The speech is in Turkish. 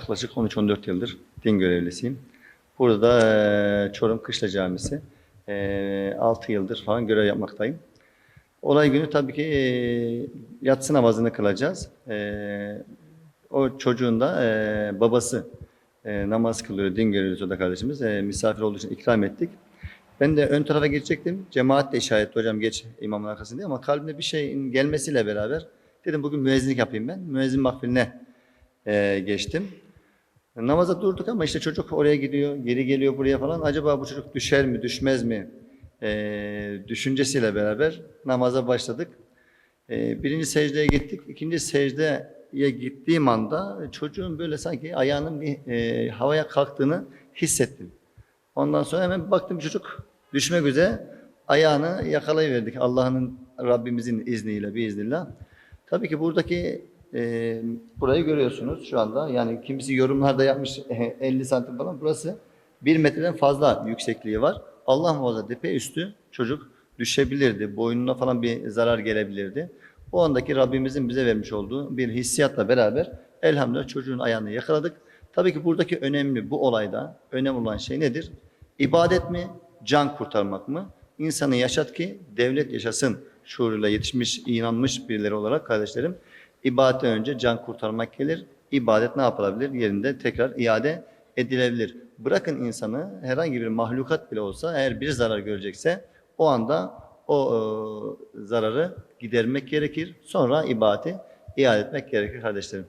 yaklaşık 13-14 yıldır din görevlisiyim. Burada Çorum Kışla Camisi. Eee 6 yıldır falan görev yapmaktayım. Olay günü tabii ki yatsı namazını kılacağız. O çocuğun da babası namaz kılıyor, din görevlisi o kardeşimiz. Misafir olduğu için ikram ettik. Ben de ön tarafa geçecektim. Cemaat de işaret etti, hocam geç imamın arkasında ama kalbimde bir şeyin gelmesiyle beraber dedim bugün müezzinlik yapayım ben. Müezzin mahfiline eee, geçtim. Namaza durduk ama işte çocuk oraya gidiyor, geri geliyor buraya falan. Acaba bu çocuk düşer mi, düşmez mi? Eee, düşüncesiyle beraber namaza başladık. Eee, birinci secdeye gittik. İkinci secdeye gittiğim anda çocuğun böyle sanki ayağının bir eee, havaya kalktığını hissettim. Ondan sonra hemen bir baktım çocuk düşmek üzere ayağını yakalayıverdik Allah'ın Rabbimizin izniyle, biiznillah. Tabii ki buradaki e, burayı görüyorsunuz şu anda. Yani kimisi yorumlarda yapmış 50 santim falan. Burası 1 metreden fazla yüksekliği var. Allah muhafaza tepe üstü çocuk düşebilirdi. Boynuna falan bir zarar gelebilirdi. O andaki Rabbimizin bize vermiş olduğu bir hissiyatla beraber elhamdülillah çocuğun ayağını yakaladık. Tabii ki buradaki önemli bu olayda önemli olan şey nedir? İbadet mi, can kurtarmak mı? İnsanı yaşat ki devlet yaşasın şuuruyla yetişmiş, inanmış birileri olarak kardeşlerim. İbadetten önce can kurtarmak gelir. İbadet ne yapılabilir? Yerinde tekrar iade edilebilir. Bırakın insanı herhangi bir mahlukat bile olsa eğer bir zarar görecekse o anda o e, zararı gidermek gerekir. Sonra ibadeti iade etmek gerekir kardeşlerim.